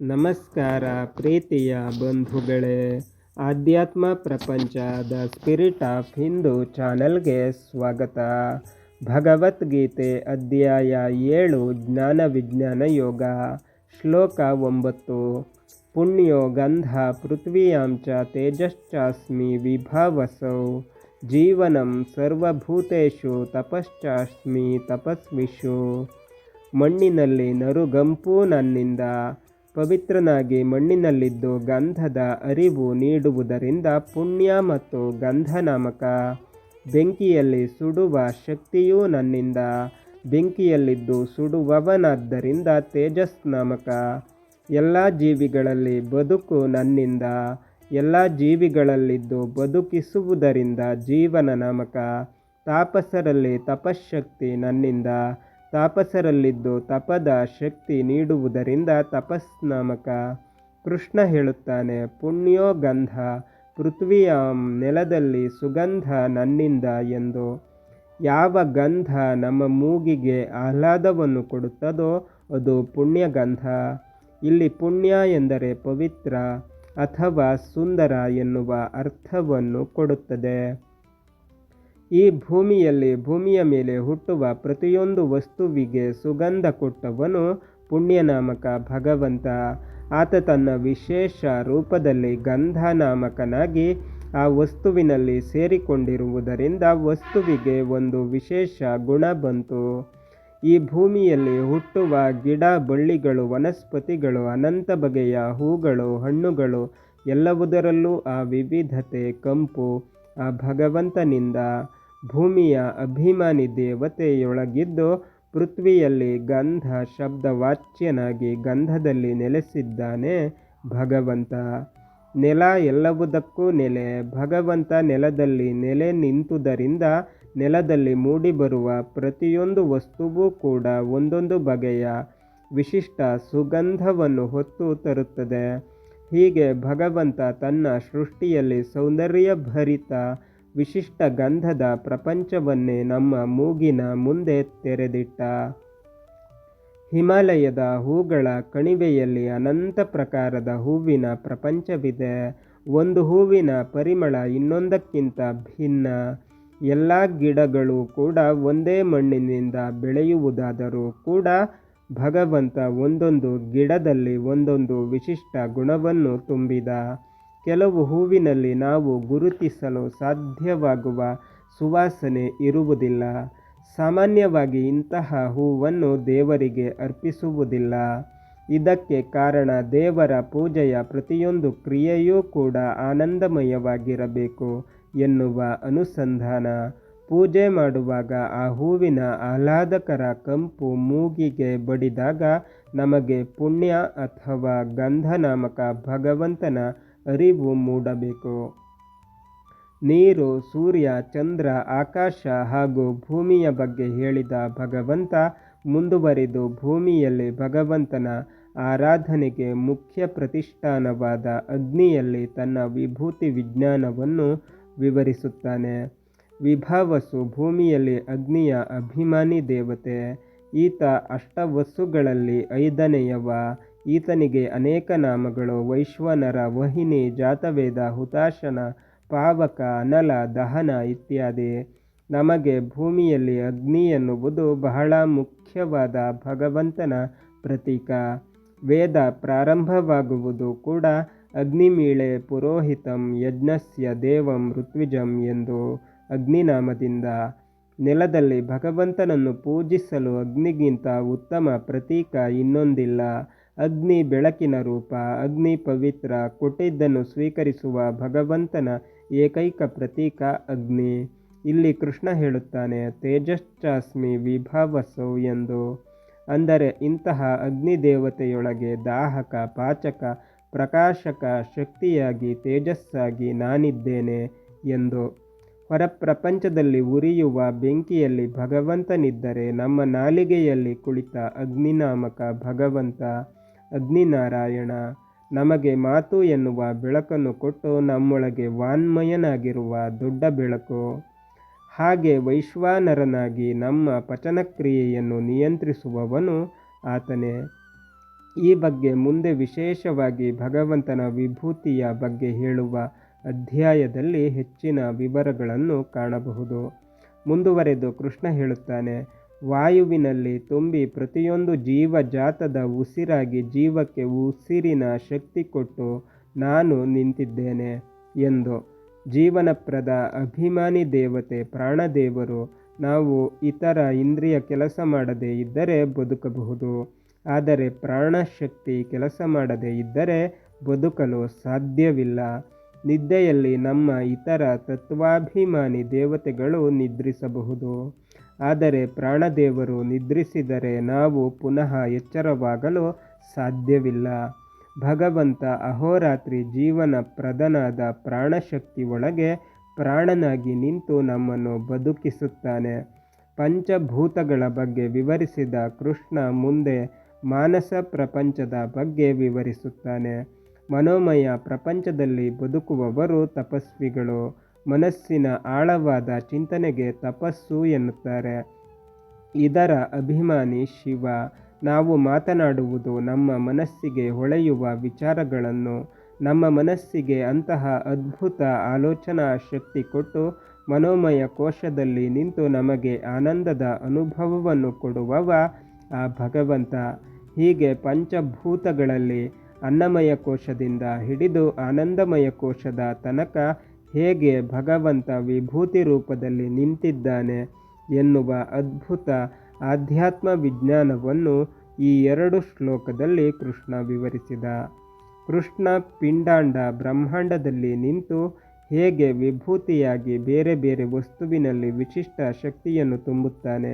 ನಮಸ್ಕಾರ ಪ್ರೀತಿಯ ಬಂಧುಗಳೇ. ಆಧ್ಯಾತ್ಮ ಪ್ರಪಂಚ ದ ಸ್ಪಿರಿಟ್ ಆಫ್ ಹಿಂದೂ ಚಾನಲ್ಗೆ ಸ್ವಾಗತ. ಭಗವದ್ಗೀತೆ ಅಧ್ಯಾಯ ಏಳು, ಜ್ಞಾನ ವಿಜ್ಞಾನ ಯೋಗ, ಶ್ಲೋಕ ಒಂಬತ್ತು. ಪುಣ್ಯೋ ಗಂಧ ಪೃಥ್ವಿಯಾಂಚ ತೇಜಶ್ಚಾಸ್ಮಿ ವಿಭಾವಸೌ. ಜೀವನಂ ಸರ್ವಭೂತೇಷು ತಪಶ್ಚಾಸ್ಮಿ ತಪಸ್ವಿಷು. ಮಣ್ಣಿನಲ್ಲಿ ನರುಗಂಪು ನನ್ನಿಂದ ಪವಿತ್ರನಾಗಿ ಮಣ್ಣಿನಲ್ಲಿದ್ದು ಗಂಧದ ಅರಿವು ನೀಡುವುದರಿಂದ ಪುಣ್ಯ ಮತ್ತು ಗಂಧ ನಾಮಕ ಬೆಂಕಿಯಲ್ಲಿ ಸುಡುವ ಶಕ್ತಿಯೂ ನನ್ನಿಂದ. ಬೆಂಕಿಯಲ್ಲಿದ್ದು ಸುಡುವವನಾದ್ದರಿಂದ ತೇಜಸ್ ನಾಮಕ ಎಲ್ಲ ಜೀವಿಗಳಲ್ಲಿ ಬದುಕು ನನ್ನಿಂದ. ಎಲ್ಲ ಜೀವಿಗಳಲ್ಲಿದ್ದು ಬದುಕಿಸುವುದರಿಂದ ಜೀವನ ನಾಮಕ ತಾಪಸರಲ್ಲಿ ತಪಶಕ್ತಿ ನನ್ನಿಂದ. ತಾಪಸರಲ್ಲಿದ್ದು ತಪದ ಶಕ್ತಿ ನೀಡುವುದರಿಂದ ತಪಸ್ನಾಮಕ ಕೃಷ್ಣ ಹೇಳುತ್ತಾನೆ, ಪುಣ್ಯೋ ಗಂಧ, ಪೃಥ್ವಿಯಾಂ ನೆಲದಲ್ಲಿ ಸುಗಂಧ ನನ್ನಿಂದ ಎಂದು. ಯಾವ ಗಂಧ ನಮ್ಮ ಮೂಗಿಗೆ ಆಹ್ಲಾದವನ್ನು ಕೊಡುತ್ತದೋ ಅದು ಪುಣ್ಯಗಂಧ. ಇಲ್ಲಿ ಪುಣ್ಯ ಎಂದರೆ ಪವಿತ್ರ ಅಥವಾ ಸುಂದರ ಎನ್ನುವ ಅರ್ಥವನ್ನು ಕೊಡುತ್ತದೆ. ಈ ಭೂಮಿಯಲ್ಲಿ ಭೂಮಿಯ ಮೇಲೆ ಹುಟ್ಟುವ ಪ್ರತಿಯೊಂದು ವಸ್ತುವಿಗೆ ಸುಗಂಧ ಕೊಟ್ಟವನು ಪುಣ್ಯನಾಮಕ ಭಗವಂತ. ಆತ ತನ್ನ ವಿಶೇಷ ರೂಪದಲ್ಲಿ ಗಂಧನಾಮಕನಾಗಿ ಆ ವಸ್ತುವಿನಲ್ಲಿ ಸೇರಿಕೊಂಡಿರುವುದರಿಂದ ವಸ್ತುವಿಗೆ ಒಂದು ವಿಶೇಷ ಗುಣ ಬಂತು. ಈ ಭೂಮಿಯಲ್ಲಿ ಹುಟ್ಟುವ ಗಿಡ, ಬಳ್ಳಿಗಳು, ವನಸ್ಪತಿಗಳು, ಅನಂತ ಬಗೆಯ ಹೂಗಳು, ಹಣ್ಣುಗಳು ಎಲ್ಲವುದರಲ್ಲೂ ಆ ವಿವಿಧತೆ, ಕಂಪು ಆ ಭಗವಂತನಿಂದ. ಭೂಮಿಯ ಅಭಿಮಾನಿ ದೇವತೆಯೊಳಗಿದ್ದು ಪೃಥ್ವಿಯಲ್ಲಿ ಗಂಧ ಶಬ್ದವಾಚ್ಯನಾಗಿ ಗಂಧದಲ್ಲಿ ನೆಲೆಸಿದ್ದಾನೆ ಭಗವಂತ. ನೆಲ ಎಲ್ಲವುದಕ್ಕೂ ನೆಲೆ. ಭಗವಂತ ನೆಲದಲ್ಲಿ ನೆಲೆ ನಿಂತುದರಿಂದ ನೆಲದಲ್ಲಿ ಮೂಡಿಬರುವ ಪ್ರತಿಯೊಂದು ವಸ್ತುವೂ ಕೂಡ ಒಂದೊಂದು ಬಗೆಯ ವಿಶಿಷ್ಟ ಸುಗಂಧವನ್ನು ಹೊತ್ತು ತರುತ್ತದೆ. ಹೀಗೆ ಭಗವಂತ ತನ್ನ ಸೃಷ್ಟಿಯಲ್ಲಿ ಸೌಂದರ್ಯಭರಿತ ವಿಶಿಷ್ಟ ಗಂಧದ ಪ್ರಪಂಚವನ್ನೇ ನಮ್ಮ ಮೂಗಿನ ಮುಂದೆ ತೆರೆದಿಟ್ಟ. ಹಿಮಾಲಯದ ಹೂಗಳ ಕಣಿವೆಯಲ್ಲಿ ಅನಂತ ಪ್ರಕಾರದ ಹೂವಿನ ಪ್ರಪಂಚವಿದೆ. ಒಂದು ಹೂವಿನ ಪರಿಮಳ ಇನ್ನೊಂದಕ್ಕಿಂತ ಭಿನ್ನ. ಎಲ್ಲ ಗಿಡಗಳು ಕೂಡ ಒಂದೇ ಮಣ್ಣಿನಿಂದ ಬೆಳೆಯುವುದಾದರೂ ಕೂಡ ಭಗವಂತ ಒಂದೊಂದು ಗಿಡದಲ್ಲಿ ಒಂದೊಂದು ವಿಶಿಷ್ಟ ಗುಣವನ್ನು ತುಂಬಿದ. ಕೆಲವು ಹೂವಿನಲ್ಲಿ ನಾವು ಗುರುತಿಸಲು ಸಾಧ್ಯವಾಗುವ ಸುವಾಸನೆ ಇರುವುದಿಲ್ಲ. ಸಾಮಾನ್ಯವಾಗಿ ಇಂತಹ ಹೂವನ್ನು ದೇವರಿಗೆ ಅರ್ಪಿಸುವುದಿಲ್ಲ. ಇದಕ್ಕೆ ಕಾರಣ ದೇವರ ಪೂಜೆಯ ಪ್ರತಿಯೊಂದು ಕ್ರಿಯೆಯೂ ಕೂಡ ಆನಂದಮಯವಾಗಿರಬೇಕು ಎನ್ನುವ ಅನುಸಂಧಾನ. ಪೂಜೆ ಮಾಡುವಾಗ ಆ ಹೂವಿನ ಆಹ್ಲಾದಕರ ಕಂಪು ಮೂಗಿಗೆ ಬಡಿದಾಗ ನಮಗೆ ಪುಣ್ಯ ಅಥವಾ ಗಂಧನಾಮಕ ಭಗವಂತನ ಅರಿವು ಮೂಡಬೇಕು. ನೀರು, ಸೂರ್ಯ, ಚಂದ್ರ, ಆಕಾಶ ಹಾಗೂ ಭೂಮಿಯ ಬಗ್ಗೆ ಹೇಳಿದ ಭಗವಂತ ಮುಂದುವರಿದು ಭೂಮಿಯಲ್ಲಿ ಭಗವಂತನ ಆರಾಧನೆಗೆ ಮುಖ್ಯ ಪ್ರತಿಷ್ಠಾನವಾದ ಅಗ್ನಿಯಲ್ಲಿ ತನ್ನ ವಿಭೂತಿ ವಿಜ್ಞಾನವನ್ನು ವಿವರಿಸುತ್ತಾನೆ. ವಿಭಾವಸು ಭೂಮಿಯಲ್ಲಿ ಅಗ್ನಿಯ ಅಭಿಮಾನಿ ದೇವತೆ. ಈತ ಅಷ್ಟವಸ್ಸುಗಳಲ್ಲಿ ಐದನೆಯವ. ಈತನಿಗೆ ಅನೇಕ ನಾಮಗಳು, ವೈಶ್ವನರ ವಹಿನಿ ಜಾತವೇದ, ಹುತಾಶನ, ಪಾವಕ, ಅನಲ, ದಹನ ಇತ್ಯಾದಿ. ನಮಗೆ ಭೂಮಿಯಲ್ಲಿ ಅಗ್ನಿ ಎನ್ನುವುದು ಬಹಳ ಮುಖ್ಯವಾದ ಭಗವಂತನ ಪ್ರತೀಕ. ವೇದ ಪ್ರಾರಂಭವಾಗುವುದು ಕೂಡ ಅಗ್ನಿಮೀಳೆ ಪುರೋಹಿತಂ ಯಜ್ಞಸ್ಯ ದೇವಂ ಋತ್ವಿಜಂ ಎಂದು ಅಗ್ನಿನಾಮದಿಂದ. ನೆಲದಲ್ಲಿ ಭಗವಂತನನ್ನು ಪೂಜಿಸಲು ಅಗ್ನಿಗಿಂತ ಉತ್ತಮ ಪ್ರತೀಕ ಇನ್ನೊಂದಿಲ್ಲ. ಅಗ್ನಿ ಬೆಳಕಿನ ರೂಪ, ಅಗ್ನಿ ಪವಿತ್ರ, ಕೊಟ್ಟಿದ್ದನ್ನು ಸ್ವೀಕರಿಸುವ ಭಗವಂತನ ಏಕೈಕ ಪ್ರತೀಕ ಅಗ್ನಿ. ಇಲ್ಲಿ ಕೃಷ್ಣ ಹೇಳುತ್ತಾನೆ, ತೇಜಶ್ಚಾಸ್ಮಿ ವಿಭಾವಸೌ ಎಂದು. ಅಂದರೆ ಇಂತಹ ಅಗ್ನಿ ದೇವತೆಯೊಳಗೆ ದಾಹಕ, ಪಾಚಕ, ಪ್ರಕಾಶಕ ಶಕ್ತಿಯಾಗಿ, ತೇಜಸ್ಸಾಗಿ ನಾನಿದ್ದೇನೆ ಎಂದು. ಹೊರ ಪ್ರಪಂಚದಲ್ಲಿ ಉರಿಯುವ ಬೆಂಕಿಯಲ್ಲಿ ಭಗವಂತನಿದ್ದರೆ ನಮ್ಮ ನಾಲಿಗೆಯಲ್ಲಿ ಕುಳಿತ ಅಗ್ನಿನಾಮಕ ಭಗವಂತ. ಅಗ್ನಿನಾರಾಯಣ, ನಮಗೆ ಮಾತು ಎನ್ನುವ ಬೆಳಕನ್ನು ಕೊಟ್ಟು ನಮ್ಮೊಳಗೆ ವಾನ್ಮಯನಾಗಿರುವ ದೊಡ್ಡ ಬೆಳಕು. ಹಾಗೆ ವೈಶ್ವಾನರನಾಗಿ ನಮ್ಮ ಪಚನಕ್ರಿಯೆಯನ್ನು ನಿಯಂತ್ರಿಸುವವನು ಆತನೇ. ಈ ಬಗ್ಗೆ ಮುಂದೆ ವಿಶೇಷವಾಗಿ ಭಗವಂತನ ವಿಭೂತಿಯ ಬಗ್ಗೆ ಹೇಳುವ ಅಧ್ಯಾಯದಲ್ಲಿ ಹೆಚ್ಚಿನ ವಿವರಗಳನ್ನು ಕಾಣಬಹುದು. ಮುಂದುವರೆದು ಕೃಷ್ಣ ಹೇಳುತ್ತಾನೆ ವಾಯುವಿನಲ್ಲಿ ತುಂಬಿ ಪ್ರತಿಯೊಂದು ಜೀವಜಾತದ ಉಸಿರಾಗಿ ಜೀವಕ್ಕೆ ಉಸಿರಿನ ಶಕ್ತಿ ಕೊಟ್ಟು ನಾನು ನಿಂತಿದ್ದೇನೆ ಎಂದು ಜೀವನಪ್ರದ ಅಭಿಮಾನಿ ದೇವತೆ ಪ್ರಾಣದೇವರು ನಾವು ಇತರ ಇಂದ್ರಿಯ ಕೆಲಸ ಮಾಡದೇ ಇದ್ದರೆ ಬದುಕಬಹುದು. ಆದರೆ ಪ್ರಾಣಶಕ್ತಿ ಕೆಲಸ ಮಾಡದೇ ಇದ್ದರೆ ಬದುಕಲು ಸಾಧ್ಯವಿಲ್ಲ. ನಿದ್ದೆಯಲ್ಲಿ ನಮ್ಮ ಇತರ ತತ್ವಾಭಿಮಾನಿ ದೇವತೆಗಳು ನಿದ್ರಿಸಬಹುದು. ಆದರೆ ಪ್ರಾಣದೇವರು ನಿದ್ರಿಸಿದರೆ ನಾವು ಪುನಃ ಎಚ್ಚರವಾಗಲು ಸಾಧ್ಯವಿಲ್ಲ. ಭಗವಂತ ಅಹೋರಾತ್ರಿ ಜೀವನ ಪ್ರದನಾದ ಪ್ರಾಣಶಕ್ತಿ ಒಳಗೆ ಪ್ರಾಣನಾಗಿ ನಿಂತು ನಮ್ಮನ್ನು ಬದುಕಿಸುತ್ತಾನೆ. ಪಂಚಭೂತಗಳ ಬಗ್ಗೆ ವಿವರಿಸಿದ ಕೃಷ್ಣ ಮುಂದೆ ಮಾನಸ ಪ್ರಪಂಚದ ಬಗ್ಗೆ ವಿವರಿಸುತ್ತಾನೆ. ಮನೋಮಯ ಪ್ರಪಂಚದಲ್ಲಿ ಬದುಕುವವರು ತಪಸ್ವಿಗಳು. ಮನಸ್ಸಿನ ಆಳವಾದ ಚಿಂತನೆಗೆ ತಪಸ್ಸು ಎನ್ನುತ್ತಾರೆ. ಇದರ ಅಭಿಮಾನಿ ಶಿವ, ನಾವು ಮಾತನಾಡುವುದು ನಮ್ಮ ಮನಸ್ಸಿಗೆ ಹೊಳೆಯುವ ವಿಚಾರಗಳನ್ನು, ನಮ್ಮ ಮನಸ್ಸಿಗೆ ಅಂತಹ ಅದ್ಭುತ ಆಲೋಚನಾ ಶಕ್ತಿ ಕೊಟ್ಟು ಮನೋಮಯ ಕೋಶದಲ್ಲಿ ನಿಂತು ನಮಗೆ ಆನಂದದ ಅನುಭವವನ್ನು ಕೊಡುವವ ಆ ಭಗವಂತ. ಹೀಗೆ ಪಂಚಭೂತಗಳಲ್ಲಿ ಅನ್ನಮಯ ಕೋಶದಿಂದ ಹಿಡಿದು ಆನಂದಮಯ ಕೋಶದ ತನಕ ಹೇಗೆ ಭಗವಂತ ವಿಭೂತಿ ರೂಪದಲ್ಲಿ ನಿಂತಿದ್ದಾನೆ ಎನ್ನುವ ಅದ್ಭುತ ಆಧ್ಯಾತ್ಮ ವಿಜ್ಞಾನವನ್ನು ಈ ಎರಡು ಶ್ಲೋಕದಲ್ಲಿ ಕೃಷ್ಣ ವಿವರಿಸಿದ. ಕೃಷ್ಣ ಪಿಂಡಾಂಡ ಬ್ರಹ್ಮಾಂಡದಲ್ಲಿ ನಿಂತು ಹೇಗೆ ವಿಭೂತಿಯಾಗಿ ಬೇರೆ ಬೇರೆ ವಸ್ತುವಿನಲ್ಲಿ ವಿಶಿಷ್ಟ ಶಕ್ತಿಯನ್ನು ತುಂಬುತ್ತಾನೆ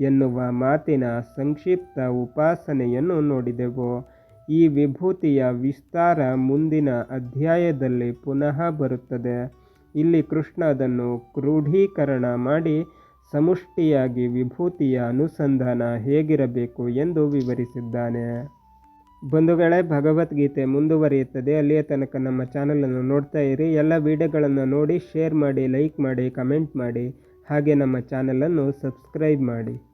ಎನ್ನುವ ಮಾತಿನ ಸಂಕ್ಷಿಪ್ತ ಉಪಾಸನೆಯನ್ನು ನೋಡಿದೆವು. ಈ ವಿಭೂತಿಯ ವಿಸ್ತಾರ ಮುಂದಿನ ಅಧ್ಯಾಯದಲ್ಲಿ ಪುನಃ ಬರುತ್ತದೆ. ಇಲ್ಲಿ ಕೃಷ್ಣ ಅದನ್ನು ಕ್ರೋಢೀಕರಣ ಮಾಡಿ ಸಮುಷ್ಟಿಯಾಗಿ ವಿಭೂತಿಯ ಅನುಸಂಧಾನ ಹೇಗಿರಬೇಕು ಎಂದು ವಿವರಿಸಿದ್ದಾನೆ. ಬಂಧುಗಳೇ, ಭಗವದ್ಗೀತೆ ಮುಂದುವರಿಯುತ್ತದೆ. ಅಲ್ಲಿಯ ತನಕ ನಮ್ಮ ಚಾನಲನ್ನು ನೋಡ್ತಾ ಇರಿ. ಎಲ್ಲ ವಿಡಿಯೋಗಳನ್ನು ನೋಡಿ, ಶೇರ್ ಮಾಡಿ, ಲೈಕ್ ಮಾಡಿ, ಕಮೆಂಟ್ ಮಾಡಿ. ಹಾಗೆ ನಮ್ಮ ಚಾನಲನ್ನು ಸಬ್ಸ್ಕ್ರೈಬ್ ಮಾಡಿ.